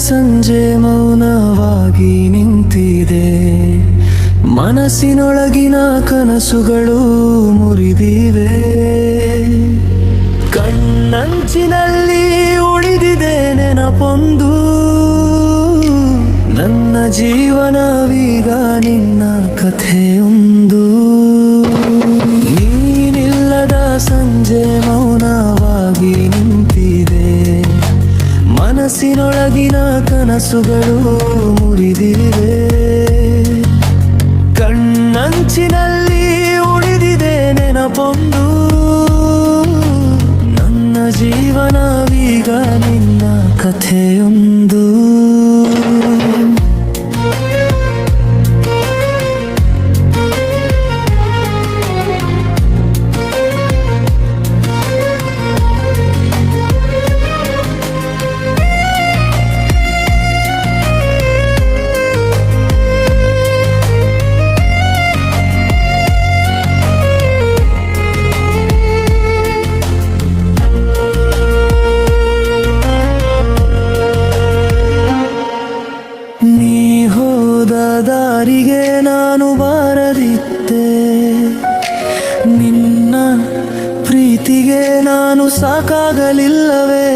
ಸಂಜೆ ಮೌನವಾಗಿ ನಿಂತಿದೆ. ಮನಸ್ಸಿನೊಳಗಿನ ಕನಸುಗಳು ಮುರಿದಿವೆ. ಕಣ್ಣಂಚಿನಲ್ಲಿ ಉಳಿದಿದೆ ನೆನಪೊಂದು. ನನ್ನ ಜೀವನವೀಗ ನಿನ್ನ ಕಥೆಯೊಂದು. ನೀನಿಲ್ಲದ ಸಂಜೆ ಮೌನವಾಗಿ ಮನಸ್ಸಿನೊಳಗಿನ ಕನಸುಗಳು ಮುರಿದಿವೆ ಕಣ್ಣಂಚಿನಲ್ಲಿ ಉಳಿದಿದೆ ನೆನಪೊಂದು. ನನ್ನ ಜೀವನವೀಗ ನಿನ್ನ ಕಥೆಯೊಂದು. ಹೋದ ದಾರಿಗೆ ನಾನು ಬಾರದಿದ್ದೆ. ನಿನ್ನ ಪ್ರೀತಿಗೆ ನಾನು ಸಾಕಾಗಲಿಲ್ಲವೇ.